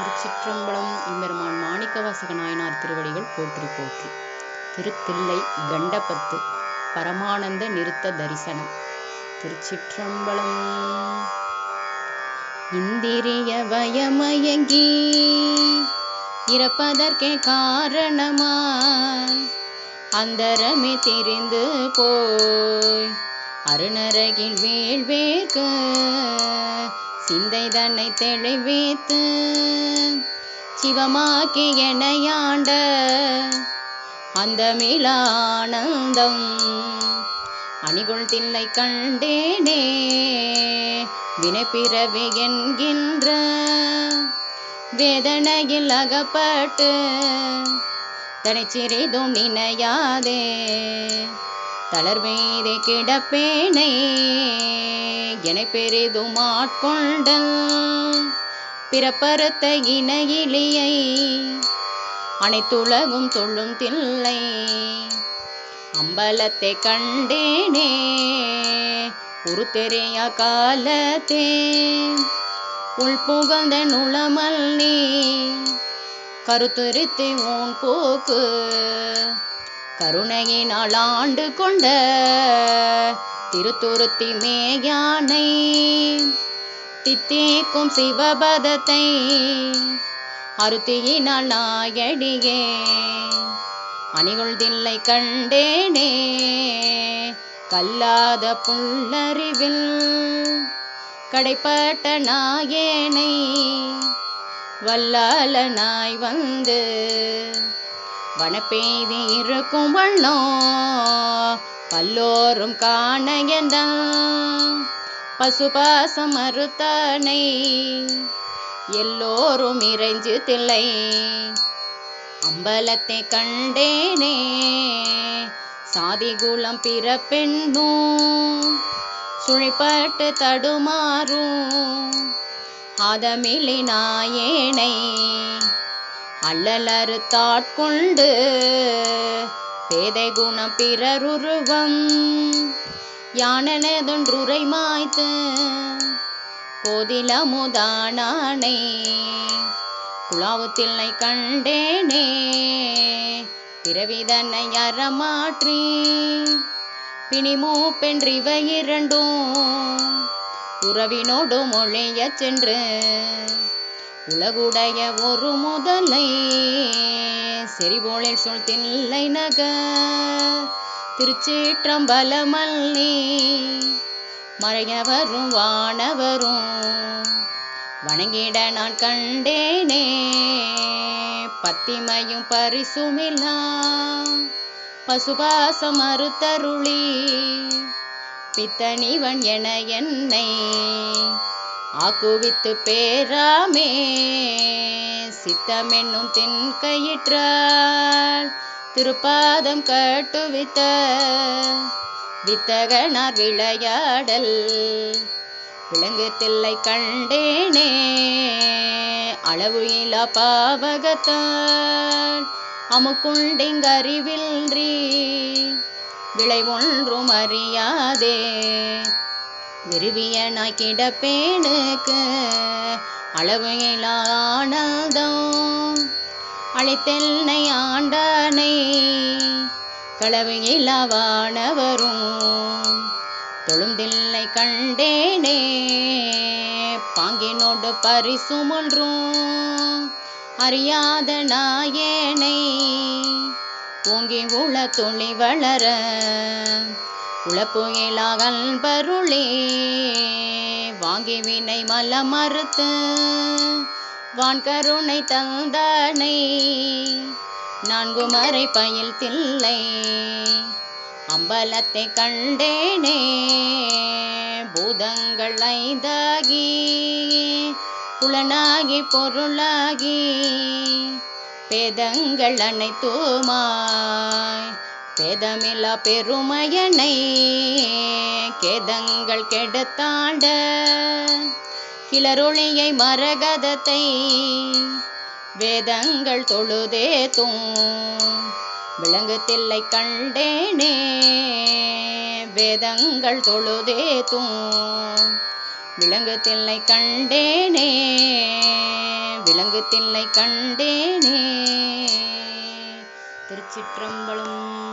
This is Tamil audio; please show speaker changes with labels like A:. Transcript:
A: திருச்சிற்றம்பலம் எம்பெருமான் மாணிக்கவாசக நாயனார் திருவடிகள் போற்றி போற்றி. திருத்தில்லை கண்டபத்து பரமானந்த நிறுத்த தரிசனம். திருச்சிற்றம்பலம் இந்திரிய பயமயங்கி இறப்பதற்கே காரணமாய் அந்தரமே தெரிந்து போய் அருணரகின் வீழ்வேற்கு சிந்தை தன்னை தெளிவித்து சிவமாக்கி எனையாண்ட அந்த மிலானந்தம் அணிகுள் தில்லை கண்டேனே வினைப்பிறவி என்கின்ற வேதனையில் அகப்பட்டு தனிச்சிறிதும் நினையாதே தளர்வீதே கிடப்பேனே. என பெரிதும் ஆட்கொண்டல் பிறப்பறுத்த இணையிலியை அனைத்துலகும் தொழும் தில்லை. அம்பலத்தை கண்டேனே ஒரு தெரிய காலத்தே உள் புகழ்ந்த நுளமல் நீ கருத்துருத்தி உன் போக்கு கருணையினால் ஆண்டு கொண்ட திருத்துருத்தி மேயானை தித்தேக்கும் சிவபதத்தை அருத்தியினால் நாயடியே. அணிகுள் தில்லை கண்டேனே கல்லாத புல்லறிவில் கடைப்பட்ட நாயேனை. வல்லாளனாய் வந்து வனப்பெய்தி இருக்கும் வண்ணோ பல்லோரும் காண என்ற பசுபாசம் மறுத்தனை எல்லோரும் இறைஞ்சு தில்லை. அம்பலத்தை கண்டேனே. சாதி குலம் பிறப்பெண்ணும் சுழிப்பட்டு தடுமாறும். ஆதமிலி நாயேனை. அல்லலறு தாட்கொண்டு பேதை குணம் பிறருருவம் யானனதொன்றுரை மாய்த்து கோதில முதானானை குழாவுத்தில்லை கண்டேனே பிறவிதனை அறமாற்றி பிணிமூ பென்றிவை இரண்டும் உறவினோடு மொழிய சென்று உலகுடைய ஒரு முதலை செறிபோளில் சொல் தில்லை நக திருச்சிற்றம்பலமல்லி மறையவரும் வானவரும் வணங்கிட நான் கண்டேனே பத்திமையும் பரிசுமில்லா. பசுபாசம் மறுத்தருளி பித்தனிவன் என என்னை ஆக்குவித்து பேராமே. சித்தமென்னும் தின் கயிற்றால் திருப்பாதம் கட்டுவித்த வித்தகனார் விளையாடல். விலங்கு தில்லை கண்டேனே அளவு இலா பாவகத்தால் அமுக்குண்டிங்கறிவில்றி விளை ஒன்றும் அறியாதே விருவியனாய் கிடப்பேனுக்கு அளவு இலானதம் அழைத்தெல்லை ஆண்டானை களவு இல்லாவானவரும் தொழுந்தில்லை கண்டேனே பாங்கினோடு பரிசுமன்றும் அறியாத நாயேனை ஓங்கி உள துணி வளர உளப்புயலாகல் பருளே வாங்கி வினை மல மறுத்து வான் கருணை தந்தானை நான்கு மறை பயில் தில்லை அம்பலத்தை கண்டேனே பூதங்கள் ஐந்தாகி புலனாகி பொருளாகி பேதங்கள் அனைத்துமாய் பேதமில்லா பெருமையனை கேதங்கள் கெடுத்தாண்ட. கிளரொளியை மரகதத்தை வேதங்கள் தொழுதே தூம். விலங்கு தில்லை கண்டேனே வேதங்கள் தொழுதே தூம். விலங்கு தில்லை கண்டேனே விலங்கு தில்லை கண்டேனே. திருச்சிற்றம்பலம்